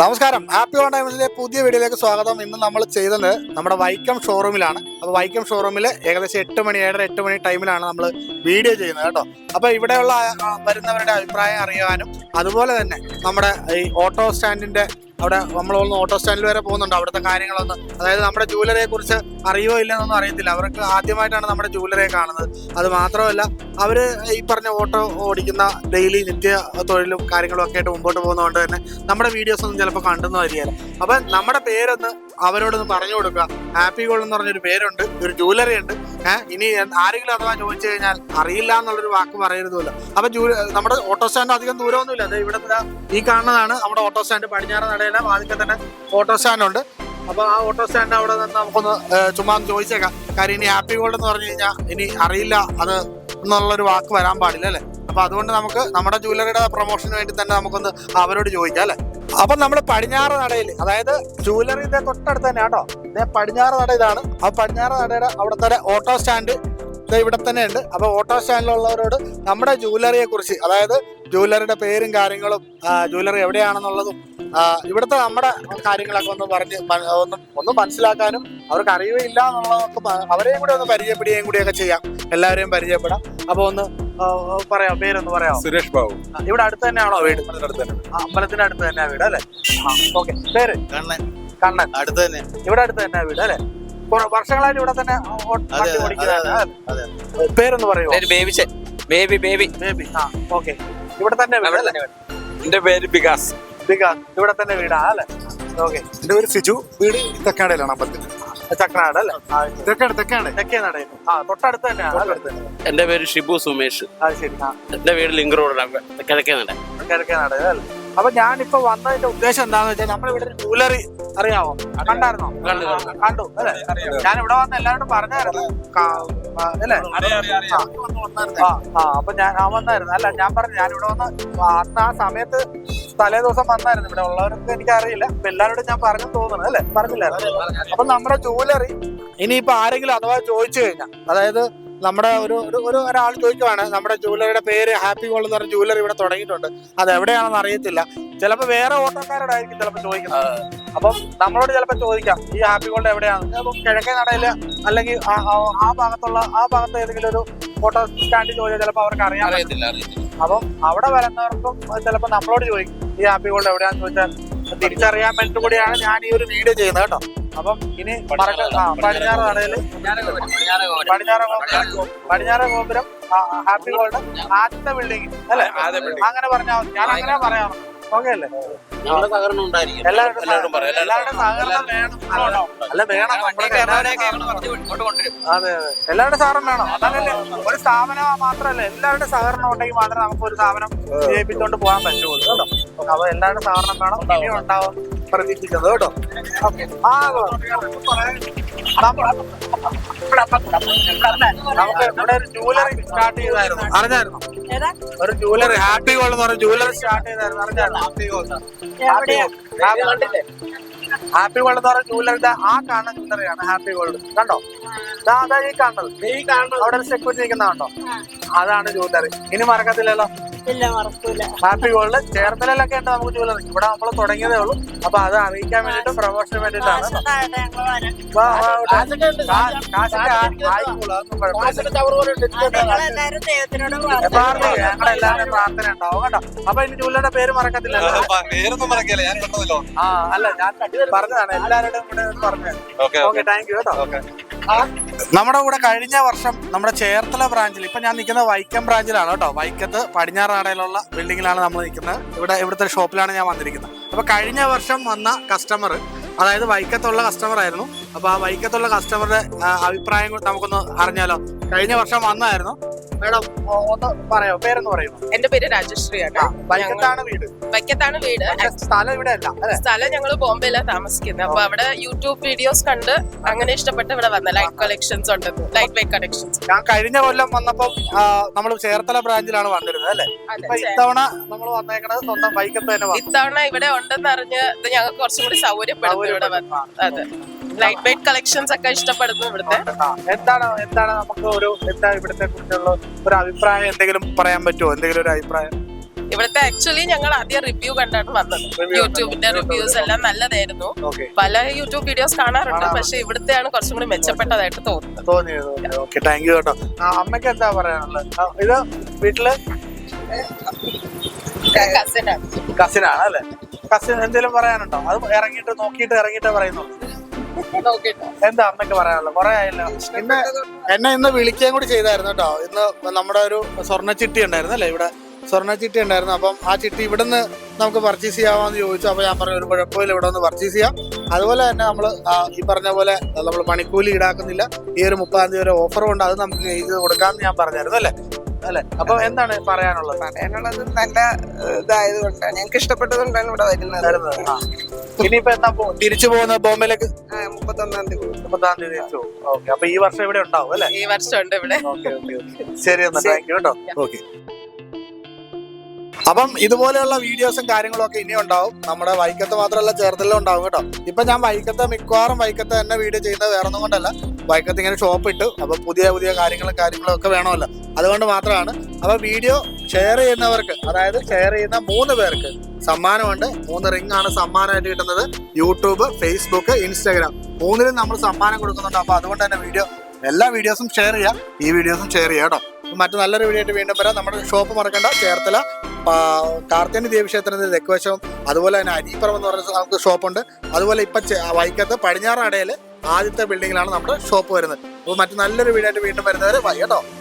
നമസ്കാരം. Happy on ടൈംസിലെ പുതിയ വീഡിയോയിലേക്ക് സ്വാഗതം. ഇന്ന് നമ്മൾ ചെയ്തത് നമ്മുടെ വൈക്കം ഷോറൂമിലാണ് അപ്പോൾ വൈക്കം ഷോറൂമിൽ ഏകദേശം എട്ട് മണി ഏഴര എട്ട് മണി ടൈമിലാണ് നമ്മൾ വീഡിയോ ചെയ്യുന്നത് കേട്ടോ. അപ്പോൾ ഇവിടെയുള്ള വരുന്നവരുടെ അഭിപ്രായം അറിയാനും അതുപോലെ തന്നെ നമ്മുടെ ഈ ഓട്ടോ സ്റ്റാൻഡിന്റെ അവിടെ നമ്മൾ ഒന്ന് ഓട്ടോ സ്റ്റാൻഡിൽ വരെ പോകുന്നുണ്ട്. അവിടുത്തെ കാര്യങ്ങളൊന്ന് അതായത് നമ്മുടെ ജൂവലറിയെ കുറിച്ച് അറിയോ ഇല്ലെന്നൊന്നും അറിയത്തില്ല. അവർക്ക് ആദ്യമായിട്ടാണ് നമ്മുടെ ജൂവലറിയെ കാണുന്നത്. അത് മാത്രമല്ല അവർ ഈ പറഞ്ഞ ഓട്ടോ ഓടിക്കുന്ന ഡെയിലി നിത്യ തൊഴിലും കാര്യങ്ങളും ഒക്കെ ആയിട്ട് മുമ്പോട്ട് പോകുന്നതുകൊണ്ട് തന്നെ നമ്മുടെ വീഡിയോസ് ഒന്നും ചിലപ്പോൾ കണ്ടെന്ന് വരികയില്ല. അപ്പൊ നമ്മുടെ പേരൊന്ന് അവരോടൊന്ന് പറഞ്ഞു കൊടുക്കുക. ഹാപ്പി ഗോൾഡ് എന്ന് പറഞ്ഞൊരു പേരുണ്ട് ഒരു ജൂവലറി ഉണ്ട്. ഇനി ആരെങ്കിലും അഥവാ ചോദിച്ചു കഴിഞ്ഞാൽ അറിയില്ല എന്നുള്ളൊരു വാക്ക് പറയരുതല്ലോ. അപ്പൊ നമ്മുടെ ഓട്ടോ സ്റ്റാൻഡ് അധികം ദൂരമൊന്നുമില്ല. അത് ഇവിടെ ഈ കാണുന്നതാണ് നമ്മുടെ ഓട്ടോ സ്റ്റാൻഡ് പടിഞ്ഞാറ് നടയിലെ ആദ്യത്തെ തന്നെ ഓട്ടോ സ്റ്റാൻഡ് ഉണ്ട്. അപ്പൊ ആ ഓട്ടോ സ്റ്റാൻഡ് അവിടെ നിന്ന് നമുക്കൊന്ന് ചുമ്മാ ചോദിച്ചേക്കാം. കാര്യം ഇനി ഹാപ്പി ഗോൾഡ് എന്ന് പറഞ്ഞു കഴിഞ്ഞാൽ ഇനി അറിയില്ല. അത് എന്നുള്ളൊരു വാക്ക് വരാൻ പാടില്ല അല്ലേ? അപ്പൊ അതുകൊണ്ട് നമുക്ക് നമ്മുടെ ജൂവലറിയുടെ പ്രൊമോഷന് വേണ്ടി തന്നെ നമുക്കൊന്ന് അവരോട് ചോദിക്കാം അല്ലേ? അപ്പൊ നമ്മൾ പടിഞ്ഞാറ് നടയിൽ അതായത് ജൂവലറിന്റെ തൊട്ടടുത്ത് തന്നെ കേട്ടോ ഇതേ പടിഞ്ഞാറ് നട ഇതാണ്. ആ പടിഞ്ഞാറ് നടയുടെ അവിടുത്തെ ഓട്ടോ സ്റ്റാൻഡ് ഇവിടെ തന്നെ ഉണ്ട്. അപ്പൊ ഓട്ടോ സ്റ്റാൻഡിലുള്ളവരോട് നമ്മുടെ ജൂവലറിയെ കുറിച്ച് അതായത് ജൂവലറിയുടെ പേരും കാര്യങ്ങളും ജൂലറി ജൂവലറി എവിടെയാണെന്നുള്ളതും ഇവിടുത്തെ നമ്മുടെ കാര്യങ്ങളൊക്കെ ഒന്ന് പറഞ്ഞ് ഒന്ന് ഒന്ന് മനസ്സിലാക്കാനും അവർക്ക് അറിയുകയില്ല എന്നുള്ളതൊക്കെ അവരെയും കൂടി ഒന്ന് പരിചയപ്പെടുകയും ഒക്കെ ചെയ്യാം. എല്ലാവരെയും പരിചയപ്പെടാം. അപ്പൊ ഒന്ന് പറയാം. പേരൊന്ന് പറയാം സുരേഷ് ബാബു. ഇവിടെ അടുത്ത് തന്നെയാണോ വീട്? അടുത്ത് തന്നെ അമ്പലത്തിന്റെ അടുത്ത് തന്നെയാ വീട് അല്ലേ? ഓക്കെ. പേര്? കണ്ണൻ. കണ്ണൻ. അടുത്ത് തന്നെ. ഇവിടെ അടുത്ത് തന്നെയാ വീട് അല്ലേ? കുറെ വർഷങ്ങളായിട്ട് ഇവിടെ തന്നെ? പേരൊന്ന് പറയുമോ? ബേബിച്ചൻ. ബേബി ബേബി. ബേബി. ആ ഓക്കെ. ഇവിടെ തന്നെ വീട് തന്നെ എന്റെ പേര് വികാസ്. ഇവിടെ തന്നെ വീടാ അല്ലേ? ഓക്കെ. എന്റെ പേര് സിജു. വീട് തെക്കാടയിലാണ് അമ്പലത്തിൽ ചക്കനാട് അല്ലേ? തെക്കാട് തെക്കാട്. തെക്കേനാട് ആ തൊട്ടടുത്ത് തന്നെയാണ് എന്റെ പേര് ഷിബു സുമേഷ്. അത് ശരി. എന്റെ വീട് ലിങ്ക് റോഡ് കിഴക്കേനാട് കിഴക്കേനാട് അല്ലേ? അപ്പൊ ഞാനിപ്പോ വന്നതിന്റെ ഉദ്ദേശം എന്താന്ന് വെച്ചാൽ നമ്മുടെ ഒരു ജൂലറി അറിയാമോ കണ്ടായിരുന്നോ? കണ്ടു, അല്ലേ? ഞാൻ ഇവിടെ വന്ന് എല്ലാവരോടും പറഞ്ഞായിരുന്നു. അപ്പൊ ഞാൻ ആ വന്നായിരുന്നു. അല്ല ഞാൻ പറഞ്ഞു ഞാൻ ഇവിടെ വന്ന് അന്ന് ആ സമയത്ത് തലേ ദിവസം വന്നായിരുന്നു. ഇവിടെ ഉള്ളവർക്ക് എനിക്ക് അറിയില്ല അപ്പൊ എല്ലാവരോടും ഞാൻ പറഞ്ഞു തോന്നുന്നു അല്ലെ? പറഞ്ഞില്ലായിരുന്നു. അപ്പൊ നമ്മുടെ ജൂവലറി ഇനിയിപ്പോ ആരെങ്കിലും അഥവാ ചോദിച്ചു കഴിഞ്ഞാൽ അതായത് നമ്മുടെ ഒരു ഒരു ഒരു ഒരാൾ ചോദിക്കുവാണ് നമ്മുടെ ജൂവലറിയുടെ പേര് ഹാപ്പി ഗോൾഡ് എന്ന് പറഞ്ഞ ജൂവലറി ഇവിടെ തുടങ്ങിയിട്ടുണ്ട്. അത് എവിടെയാണെന്ന് അറിയത്തില്ല. ചിലപ്പോൾ വേറെ ഓട്ടോക്കാരോടായിരിക്കും ചിലപ്പോൾ ചോദിക്കുന്നത്. അപ്പം നമ്മളോട് ചിലപ്പോൾ ചോദിക്കാം ഈ ഹാപ്പി ഗോൾഡ് എവിടെയാണ്? അപ്പം കിഴക്കേ നടയിൽ അല്ലെങ്കിൽ ആ- ഭാഗത്തുള്ള ആ ഭാഗത്ത് ഏതെങ്കിലും ഒരു ഫോട്ടോ സ്റ്റാൻഡിൽ ചോദിച്ചാൽ ചിലപ്പോൾ അവർക്ക് അറിയാൻ അപ്പം അവിടെ വരുന്നവർക്കും ചിലപ്പോൾ നമ്മളോട് ചോദിക്കും ഈ ഹാപ്പി ഗോൾഡ് എവിടെയാന്ന് ചോദിച്ചാൽ തിരിച്ചറിയാൻ വേണ്ടി കൂടിയാണ് ഞാൻ ഈ ഒരു വീഡിയോ ചെയ്യുന്നത് കേട്ടോ. അപ്പം ഇനി പടിഞ്ഞാറ് നടയിൽ പടിഞ്ഞാറ് ഗോപുരം പടിഞ്ഞാറ് ഗോപുരം ഹാപ്പി ഗോൾഡ് ആദ്യത്തെ ബിൽഡിംഗ് അല്ലേ. അങ്ങനെ പറഞ്ഞാൽ ഞാൻ അങ്ങനെ പറയാം ഓക്കെ അല്ലേ? ഞങ്ങളുടെ സഹകരണം ഉണ്ടായിരിക്കും. എല്ലാവരുടെ എല്ലാവരും പറയാം. എല്ലാവരും സഹകരണം വേണം. അല്ല വേണം നമ്മുടെ എല്ലാവരുടെയും അതെ അതെ എല്ലാവരുടെ സഹകരണം വേണം. അതല്ലേ ഒരു സ്ഥാപനം മാത്രമല്ല എല്ലാവരുടെ സഹകരണം ഉണ്ടെങ്കിൽ മാത്രമേ നമുക്ക് ഒരു സ്ഥാപനം ജയിപ്പിച്ചുകൊണ്ട് പോകാൻ പറ്റുള്ളൂ കേട്ടോ. അപ്പൊ എല്ലാവരുടെ സഹകരണം വേണം. ഇനിയും ഉണ്ടാവും. പ്രതീക്ഷിക്കുന്നത് കേട്ടോ ആ നമുക്ക് ഇവിടെ ഒരു ജൂലറി സ്റ്റാർട്ട് ചെയ്തായിരുന്നു അറിഞ്ഞായിരുന്നു ഒരു ജൂലറി ഹാപ്പി ഗോൾ എന്ന് പറഞ്ഞ ജൂലറി സ്റ്റാർട്ട് ചെയ്തായിരുന്നു. അറിഞ്ഞായിരുന്നു ഹാപ്പി ഗോൾഡ് ഹാപ്പി ഗോൾഡ് എന്ന് പറഞ്ഞ ജൂലറിന്റെ ആ കാണുന്ന ജൂലറിയാണ് ഹാപ്പി ഗോൾഡ് കണ്ടോ? അതാ ഈ കാണുന്നത്. ഈ കാണുന്നത്. അവിടെ സെക്യൂരിറ്റി നിൽക്കുന്ന കണ്ടോ? അതാണ് ജൂലറി ഇനി മറക്കത്തില്ലല്ലോ. ഇല്ല മറക്കൂല. Happy gold. ചേർത്തലൊക്കെ ഉണ്ട് നമുക്ക് ജൂവലറി ഇവിടെ നമ്മൾ തുടങ്ങിയതേ ഉള്ളൂ. അപ്പൊ അത് അറിയിക്കാൻ വേണ്ടിട്ട് പ്രൊമോഷന് വേണ്ടിട്ടാണ് കേട്ടോ. താഴെ ഞങ്ങൾ വരാം. വാ, വാ, ഇവിടെ. കാ- കാശൊക്കെ ആ- ആയിക്കോളും, അതൊന്നും കുഴപ്പമില്ല. ഞങ്ങളെല്ലാരും ദൈവത്തിനോട് പ്രാർത്ഥന എപ്പാർക്കും ഞങ്ങളെല്ലാവരും പ്രാർത്ഥന ഉണ്ടാവും കേട്ടോ അപ്പൊ ഇനി ജൂവലറിയുടെ പേര് മറക്കത്തില്ലല്ലോ പേരൊന്നും മറക്കില്ല ഞാൻ കണ്ടതല്ലോ ആ അല്ല ഞാൻ പറഞ്ഞതാണ്. എല്ലാവരുടെയും കൂടെ പറഞ്ഞു പറഞ്ഞത് ഓക്കെ ഓക്കെ. താങ്ക് യു കേട്ടോ. നമ്മുടെ കൂടെ കഴിഞ്ഞ വർഷം നമ്മുടെ ചേർത്തല ബ്രാഞ്ചിൽ ഇപ്പൊ ഞാൻ നിൽക്കുന്ന വൈക്കം ബ്രാഞ്ചിലാണ് കേട്ടോ. വൈക്കത്ത് പടിഞ്ഞാറാടയിലുള്ള ബിൽഡിങ്ങിലാണ് നമ്മൾ നിൽക്കുന്നത്. ഇവിടെ ഇവിടുത്തെ ഷോപ്പിലാണ് ഞാൻ വന്നിരിക്കുന്നത്. അപ്പൊ കഴിഞ്ഞ വർഷം വന്ന കസ്റ്റമർ അതായത് വൈക്കത്തുള്ള കസ്റ്റമർ ആയിരുന്നു. അപ്പൊ ആ വൈക്കത്തുള്ള കസ്റ്റമറുടെ അഭിപ്രായം നമുക്കൊന്ന് അറിഞ്ഞാലോ. കഴിഞ്ഞ വർഷം വന്നായിരുന്നു. മേഡം ഒന്ന് പറയോ പേരൊന്ന് പറയോ എന്റെ പേര് രാജശ്രീ ആണ് വൈക്കത്താണ് വീട്. വൈക്കത്താണ് വീട്. സ്ഥലം ഇവിടെ അല്ല സ്ഥലം ഞങ്ങൾ ബോംബെയിലാണ് താമസിക്കുന്നത് അപ്പൊ അവിടെ യൂട്യൂബ് വീഡിയോസ് കണ്ട് അങ്ങനെ ഇഷ്ടപ്പെട്ട് ഇവിടെ വന്ന. ലൈറ്റ് കളക്ഷൻസ് ഉണ്ട്. Light weight collections. ഞാൻ കഴിഞ്ഞ കൊല്ലം വന്നപ്പോൾ നമ്മൾ ചേർത്തല ബ്രാഞ്ചിലാണ് വന്നിരുന്നത് അല്ലെ? ഇത്തവണ നമ്മൾ വന്നേക്കണത് സ്വന്തം വൈക്കത്ത് തന്നെ ഇത്തവണ ഇവിടെ ഉണ്ടെന്ന് അറിഞ്ഞ് ഞങ്ങൾക്ക് കുറച്ചും കൂടി സൗകര്യപ്പെടുന്നു ഇവിടെ വന്നു. അതെ. ലൈറ്റ് വെയിറ്റ് കളക്ഷൻസ് ഒക്കെ ഇഷ്ടപ്പെടുന്നു ഇവിടുത്തെ. എന്താണ് എന്താണ് നമുക്ക് ഒരു എന്താ ഇവിടുത്തെ കുറിച്ചുള്ള ഒരു അഭിപ്രായം? എന്തെങ്കിലും പറയാൻ പറ്റുമോ? എന്തെങ്കിലും ഒരു അഭിപ്രായം? ഇവിടുത്തെ ആക്ച്വലി ഞങ്ങൾ ആദ്യം റിവ്യൂ കണ്ടാണ് വന്നത്. യൂട്യൂബിന്റെ റിവ്യൂസ് എല്ലാം നല്ലതായിരുന്നു. പല യൂട്യൂബ് വീഡിയോസ് കാണാറുണ്ട്. പക്ഷെ ഇവിടുത്തെയാണ് കുറച്ചും കൂടി മെച്ചപ്പെട്ടതായിട്ട് തോന്നുന്നത്. ഓക്കെ താങ്ക് യു കേട്ടോ. അമ്മയ്ക്ക് എന്താ പറയാനുള്ളത്? ഇത് വീട്ടിൽ? കസിനാണ് അല്ലേ? കസിൻ എന്തെങ്കിലും പറയാനുണ്ടോ? അത് ഇറങ്ങിയിട്ട് നോക്കിയിട്ട് ഇറങ്ങിയിട്ട് പറയുന്നു നോക്കിട്ടോ എന്താ അമ്മയ്ക്ക് പറയാനുള്ളത്? കുറെ ആയല്ലോ. ഇന്ന് എന്നെ ഇന്ന് വിളിക്കുകയും കൂടി ചെയ്തായിരുന്നു കേട്ടോ. ഇന്ന് നമ്മുടെ ഒരു സ്വർണ ചിട്ടി ഉണ്ടായിരുന്നു അല്ലേ? ഇവിടെ സ്വർണ ചിട്ടി ഉണ്ടായിരുന്നു. അപ്പം ആ ചിട്ടി ഇവിടുന്ന് നമുക്ക് പർച്ചേസ് ചെയ്യാമെന്ന് ചോദിച്ചു. അപ്പോൾ ഞാൻ പറഞ്ഞു ഒരു കുഴപ്പമില്ല ഇവിടെ ഒന്ന് പർച്ചേസ് ചെയ്യാം. അതുപോലെ തന്നെ നമ്മൾ ഈ പറഞ്ഞ പോലെ നമ്മൾ പണിക്കൂലി ഈടാക്കുന്നില്ല. ഈ ഒരു മുപ്പതാം തീയതി വരെ ഓഫറും ഉണ്ട്. അത് നമുക്ക് ഇത് കൊടുക്കാമെന്ന് ഞാൻ പറഞ്ഞായിരുന്നു അല്ലേ? അല്ലേ? അപ്പൊ എന്താണ് പറയാനുള്ളത്? പറയാനുള്ളത് നല്ല ഇതായത് കൊണ്ടാണ് ഞങ്ങൾക്ക് ഇഷ്ടപ്പെട്ടതുകൊണ്ടാണ് ഇവിടെ വരുന്നത്. ഇനിയിപ്പോ എന്താ പോ- തിരിച്ചു പോകുന്ന ബോംബെയിലേക്ക്? മുപ്പത്തൊന്നാം തീയതി. മുപ്പത്തൊന്നാം മുപ്പതാം തീയതി തിരിച്ചു പോകും. ഓക്കെ. അപ്പൊ ഈ വർഷം ഇവിടെ ഉണ്ടാവും അല്ലെ? ഈ വർഷം ഉണ്ട് ഇവിടെ. Okay okay okay. ശരി എന്നാ താങ്ക് യു കേട്ടോ. ഓക്കെ. അപ്പം ഇതുപോലെയുള്ള വീഡിയോസും കാര്യങ്ങളും ഒക്കെ ഇനിയും ഉണ്ടാവും. നമ്മുടെ വൈക്കത്ത് മാത്രമല്ല ചേർത്തലും ഉണ്ടാവും കേട്ടോ. ഇപ്പൊ ഞാൻ വൈക്കത്തെ മിക്കവാറും വൈക്കത്തെ തന്നെ വീഡിയോ ചെയ്യുന്നത് വേറെ ഒന്നും കൊണ്ടല്ല. വൈക്കത്ത് ഇങ്ങനെ ഷോപ്പ് ഇട്ടു അപ്പൊ പുതിയ പുതിയ കാര്യങ്ങളും കാര്യങ്ങളും ഒക്കെ വേണമല്ലോ. അതുകൊണ്ട് മാത്രമാണ്. അപ്പൊ വീഡിയോ ഷെയർ ചെയ്യുന്നവർക്ക് അതായത് ഷെയർ ചെയ്യുന്ന മൂന്ന് പേർക്ക് സമ്മാനമുണ്ട്. മൂന്ന് റിംഗ് ആണ് സമ്മാനമായിട്ട് കിട്ടുന്നത്. യൂട്യൂബ് ഫേസ്ബുക്ക് ഇൻസ്റ്റാഗ്രാം മൂന്നിലും നമ്മൾ സമ്മാനം കൊടുക്കുന്നുണ്ട്. അപ്പൊ അതുകൊണ്ട് തന്നെ വീഡിയോ എല്ലാ വീഡിയോസും ഷെയർ ചെയ്യാം. ഈ വീഡിയോസും ഷെയർ ചെയ്യാം കേട്ടോ. മറ്റു നല്ലൊരു വീഡിയോ ആയിട്ട് വീണ്ടും വരാം. നമ്മുടെ ഷോപ്പ് മറക്കണ്ട. ചേർത്തല കാർത്തേനി ദേവീക്ഷേത്രത്തിന്റെ തെക്കുവശം അതുപോലെ തന്നെ അരീപ്പുറം എന്ന് പറയുന്ന നമുക്ക് ഷോപ്പുണ്ട് അതുപോലെ ഇപ്പൊ വൈക്കത്ത് പടിഞ്ഞാറടയിൽ ആദ്യത്തെ ബിൽഡിങ്ങിലാണ് നമ്മുടെ ഷോപ്പ് വരുന്നത്. അപ്പോൾ മറ്റു നല്ലൊരു വീടായിട്ട് വീണ്ടും വരുന്നവരെ വൈകട്ടോ കേട്ടോ.